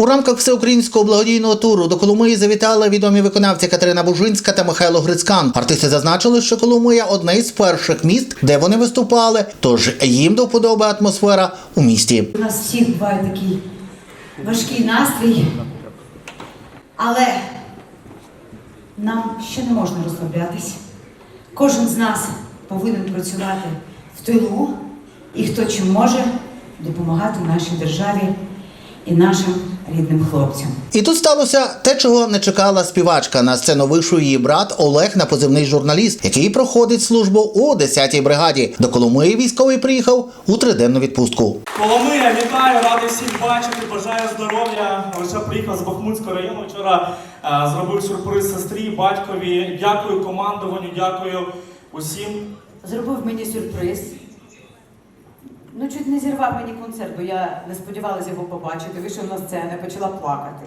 У рамках всеукраїнського благодійного туру до Коломиї завітали відомі виконавці Катерина Бужинська та Михайло Грицькан. Артисти зазначили, що Коломия одне із перших міст, де вони виступали, тож їм до вподоби атмосфера у місті. У нас всіх буває такий важкий настрій, але нам ще не можна розслаблятись. Кожен з нас повинен працювати в тилу і хто чим може допомагати нашій державі і нашим рідним хлопцям. І тут сталося те, чого не чекала співачка. На сцену вийшов її брат Олег на позивний журналіст, який проходить службу у 10-й бригаді. До Коломиї військовий приїхав у триденну відпустку. Коломия, вітаю, радий всіх бачити, бажаю здоров'я. Лише приїхав з Бахмутського району. Вчора е, зробив сюрприз сестрі, батькові. Дякую командуванню, дякую усім. Зробив мені сюрприз. Ну, чуть не зірвав мені концерт, бо я не сподівалася його побачити. Вийшов на сцену, почала плакати.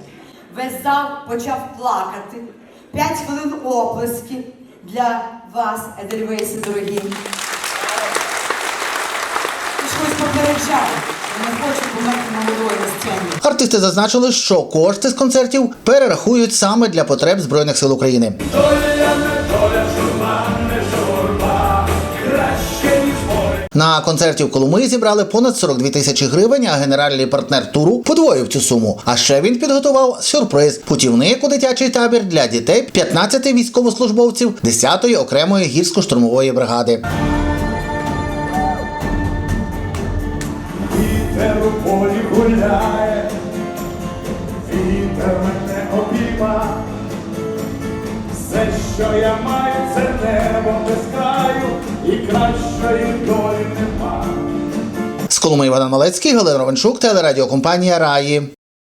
Весь зал почав плакати. П'ять хвилин оплески для вас, Едельвейси, дорогі. Артисти зазначили, що кошти з концертів перерахують саме для потреб Збройних сил України. На концерті в Коломиї зібрали понад 42 тисячі гривень, а генеральний партнер туру подвоїв цю суму. А ще він підготував сюрприз путівник у дитячий табір для дітей 15 військовослужбовців 10-ї окремої гірсько-штурмової бригади. Вітер у полі гуляє, вітер мене обійма. Все, що я маю, це небо без і нема. З Коломи Іван Малецький, Галина Ровенчук, телерадіокомпанія Раї.